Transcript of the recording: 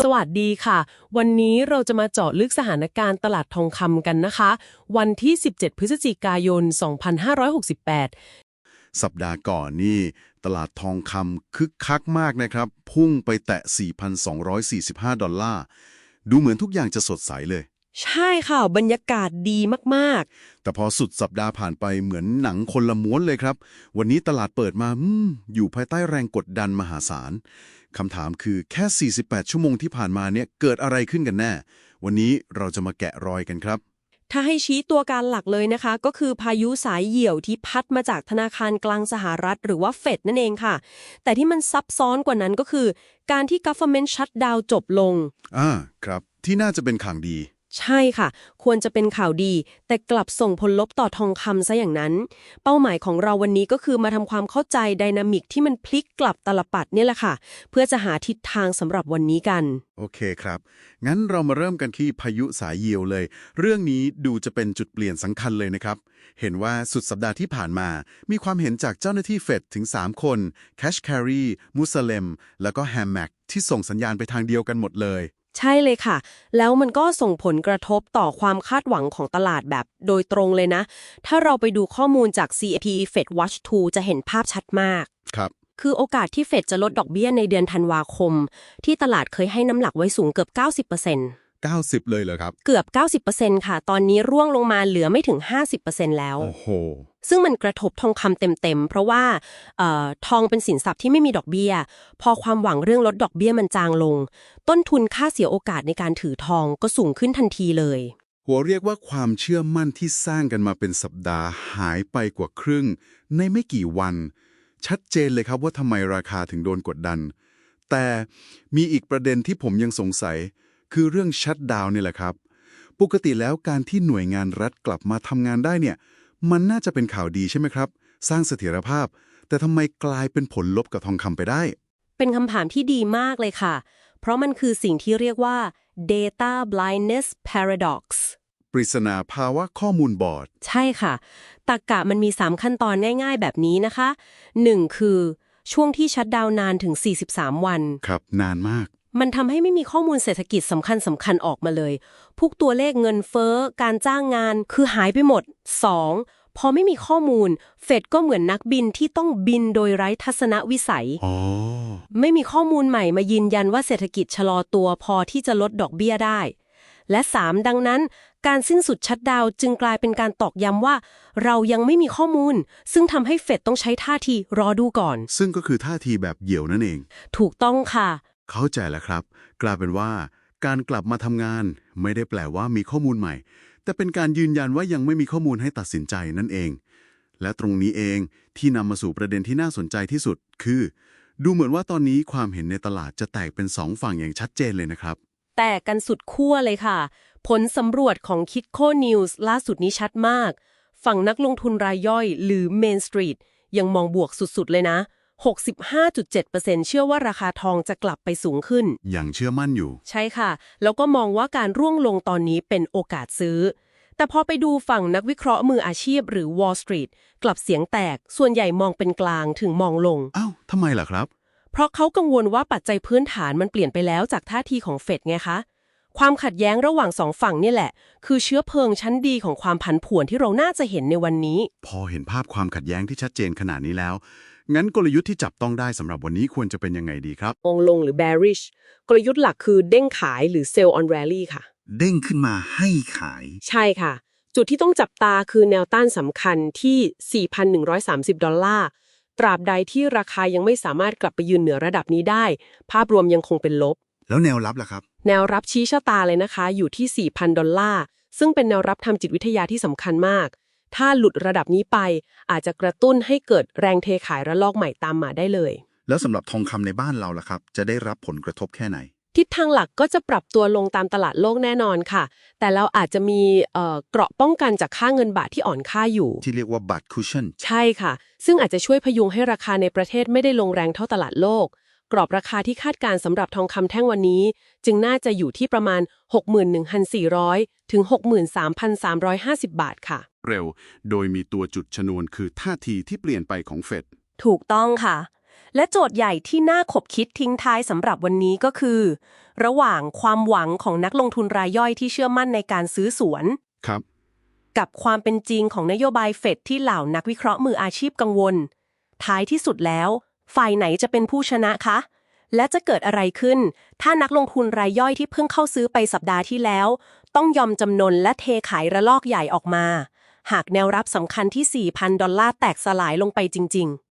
สวัสดีค่ะ วันนี้เราจะมาเจาะลึกสถานการณ์ตลาดทองคำกันนะคะ วันที่ 17 พฤศจิกายน 2568 สัปดาห์ก่อนนี่ ตลาดทองคำคึกคักมากนะครับ พุ่งไปแตะ 4,245 ดอลลาร์ ดูเหมือนทุกอย่างจะสดใสเลย ใช่ค่ะ บรรยากาศดีมากแต่พอสุดสัปดาห์ผ่านไปเหมือนหนังคนละม้วนเลยครับ วันนี้ตลาดเปิดมาอืมอยู่ภายใต้แรงกดดันมหาศาล คำถามคือแค่ 48 ชั่วโมงที่ผ่านมาเนี่ยเกิดอะไรขึ้นกันแน่ วันนี้เราจะมาแกะรอยกันครับๆถ้าให้ชี้ตัวการหลักเลยนะคะ ก็คือพายุสายเหี่ยวที่พัดมาจากธนาคารกลางสหรัฐ หรือว่าเฟดนั่นเองค่ะ แต่ที่มันซับซ้อนกว่านั้นก็คือ การที่ government shutdown จบลง อ่า ครับ ที่น่าจะเป็นข่างดี ใช่ค่ะ ควรจะเป็นข่าวดี แต่กลับส่งผลลบต่อทองคำซะอย่างนั้น เป้าหมายของเราวันนี้ก็คือมาทำความเข้าใจไดนามิกที่มันพลิกกลับตลปัดเนี่ยแหละค่ะ เพื่อจะหาทิศทางสำหรับวันนี้กัน โอเคครับ งั้นเรามาเริ่มกันที่พายุสายเยียวเลย เรื่องนี้ดูจะเป็นจุดเปลี่ยนสำคัญเลยนะครับ เห็นว่าสุดสัปดาห์ที่ผ่านมา มีความเห็นจากเจ้าหน้าที่เฟดถึง 3 คนแคชแครีมุสเลมแล้วก็แฮมแม็กที่ส่งสัญญาณไปทางเดียวกันหมดเลย ใช่เลยค่ะ แล้วมันก็ส่งผลกระทบต่อความคาดหวังของตลาดแบบโดยตรงเลยนะ ถ้าเราไปดูข้อมูลจาก CAP Fed Watch 2 จะเห็นภาพชัดมาก ครับ คือโอกาสที่เฟดจะลดดอกเบี้ยในเดือนธันวาคม ที่ตลาดเคยให้น้ำหนักไว้สูงเกือบ 90% 90 เลยเหรอครับ เกือบ 90%ค่ะ ตอนนี้ร่วงลงมาเหลือไม่ถึง 50%แล้ว โอ้โห ซึ่งมันกระทบทองคำเต็มๆ เพราะว่าออทองเป็นสินทรัพย์ที่ไม่มีดอกเบี้ย พอความหวังเรื่องลดดอกเบี้ยมันจางลง ต้นทุนค่าเสียโอกาสในการถือทองก็สูงขึ้นทันทีเลย หัวเรียกว่าความเชื่อมั่นที่สร้างกันมาเป็นสัปดาห์หายไปกว่าครึ่ง ในไม่กี่วัน ชัดเจนเลยครับว่าทำไมราคาถึงโดนกดดัน แต่มีอีกประเด็นที่ผมยังสงสัย คือเรื่องชัดดาวนี่แหละครับ ปกติแล้วการที่หน่วยงานรัฐกลับมาทำงานได้เนี่ย มันน่าจะเป็นข่าวดีใช่ไหมครับ สร้างเสถียรภาพ แต่ทำไมกลายเป็นผลลบกับทองคำไปได้ เป็นคำถามที่ดีมากเลยค่ะ เพราะมันคือสิ่งที่เรียกว่า data blindness paradox ปริศนาภาวะข้อมูลบอด ใช่ค่ะตรกกะมันมี 3 ขั้นตอนง่าย ๆ แบบนี้นะคะ 1. คือช่วงที่ชัดดาวน์นานถึง 43 วัน ครับ นานมาก มันทำให้ไม่มีข้อมูลเศรษฐกิจสำคัญสำคัญออกมาเลย พวกตัวเลขเงินเฟ้อ การจ้างงานคือหายไปหมด 2. พอไม่มีข้อมูล เฟดก็เหมือนนักบินที่ต้องบินโดยไร้ทัศนวิสัยอ๋อไม่มีข้อมูลใหม่มายืนยันว่าเศรษฐกิจชะลอตัวพอที่จะลดดอกเบี้ยได้ และ 3 ดังนั้น การสิ้นสุดชัดดาวน์จึงกลายเป็นการตอกย้ำว่า เรายังไม่มีข้อมูล ซึ่งทำให้เฟดต้องใช้ท่าทีรอดูก่อน ซึ่งก็คือท่าทีแบบเหยี่ยวนั่นเอง ถูกต้องค่ะ เข้าใจแล้วครับ กลายเป็นว่า การกลับมาทำงาน ไม่ได้แปลว่ามีข้อมูลใหม่ แต่เป็นการยืนยันว่ายังไม่มีข้อมูลให้ตัดสินใจนั่นเอง และตรงนี้เองที่นำมาสู่ประเด็นที่น่าสนใจที่สุด คือ ดูเหมือนว่าตอนนี้ความเห็นในตลาดจะแตกเป็นสองฝั่งอย่างชัดเจนเลยนะครับ แต่กันสุดขั้วเลยค่ะ ผลสำรวจของ Kitco News ล่าสุดนี้ชัดมาก ฝั่งนักลงทุนรายย่อย หรือ Main Street ยังมองบวกสุดๆเลยนะ 65.7%เชื่อว่าราคาทองจะกลับไปสูงขึ้น อย่างเชื่อมั่นอยู่ ใช่ค่ะ แล้วก็มองว่าการร่วงลงตอนนี้เป็นโอกาสซื้อ แต่พอไปดูฝั่งนักวิเคราะห์มืออาชีพหรือ Wall Street กลับเสียงแตก ส่วนใหญ่มองเป็นกลางถึงมองลง อ้าวทำไมล่ะครับ เพราะเขากังวลว่าปัจจัยพื้นฐานมันเปลี่ยนไปแล้วจากท่าทีของเฟดไงคะ ความขัดแย้งระหว่างสองฝั่งเนี่ยแหละ คือเชื้อเพลิงชั้นดีของความผันผวนที่เราน่าจะเห็นในวันนี้ พอเห็นภาพความขัดแย้งที่ชัดเจนขนาดนี้แล้ว งั้นกลยุทธ์ที่จับต้องได้สำหรับวันนี้ควรจะเป็นยังไงดีครับมองลงหรือ bearish กลยุทธ์หลักคือเด้งขายหรือ sell on rally ค่ะ เด้งขึ้นมาให้ขาย ใช่ค่ะ จุดที่ต้องจับตาคือแนวต้านสำคัญที่ 4,130 ดอลลาร์ตราบใดที่ราคายังไม่สามารถกลับไปยืนเหนือระดับนี้ได้ ภาพรวมยังคงเป็นลบ แล้วแนวรับล่ะครับ แนวรับชี้ชะตาเลยนะคะ อยู่ที่ 4,000 ดอลลาร์ ซึ่งเป็นแนวรับทางจิตวิทยาที่สำคัญมาก ถ้าหลุดระดับนี้ไป อาจจะกระตุ้นให้เกิดแรงเทขายระลอกใหม่ตามมาได้เลย แล้วสำหรับทองคำในบ้านเราล่ะครับ จะได้รับผลกระทบแค่ไหน ทิศทางหลักก็จะปรับตัวลงตามตลาดโลกแน่นอนค่ะ แต่เราอาจจะมีเอ่อเกราะป้องกันจากค่าเงินบาทที่อ่อนค่าอยู่ ที่เรียกว่าบัตรคุชชั่นใช่ค่ะ ซึ่งอาจจะช่วยพยุงให้ราคาในประเทศไม่ได้ลงแรงเท่าตลาดโลก กรอบราคาที่คาดการณ์สำหรับทองคำแท่งวันนี้ จึงน่าจะอยู่ที่ประมาณ 61,400 ถึง 63,350 บาทค่ะ เร็ว โดยมีตัวจุดชนวนคือท่าทีที่เปลี่ยนไปของเฟดถูกต้องค่ะ และโจทย์ใหญ่ที่น่าขบคิดทิ้งท้ายสำหรับวันนี้ก็คือ ระหว่างความหวังของนักลงทุนรายย่อยที่เชื่อมั่นในการซื้อสวน ครับ กับความเป็นจริงของนโยบายเฟดที่เหล่านักวิเคราะห์มืออาชีพกังวล ท้ายที่สุดแล้ว ฝ่ายไหนจะเป็นผู้ชนะคะ และจะเกิดอะไรขึ้น ถ้านักลงทุนรายย่อยที่เพิ่งเข้าซื้อไปสัปดาห์ที่แล้ว ต้องยอมจำนนและเทขายระลอกใหญ่ออกมา หากแนวรับสำคัญที่ 4,000 ดอลลาร์แตกสลายลงไปจริงๆ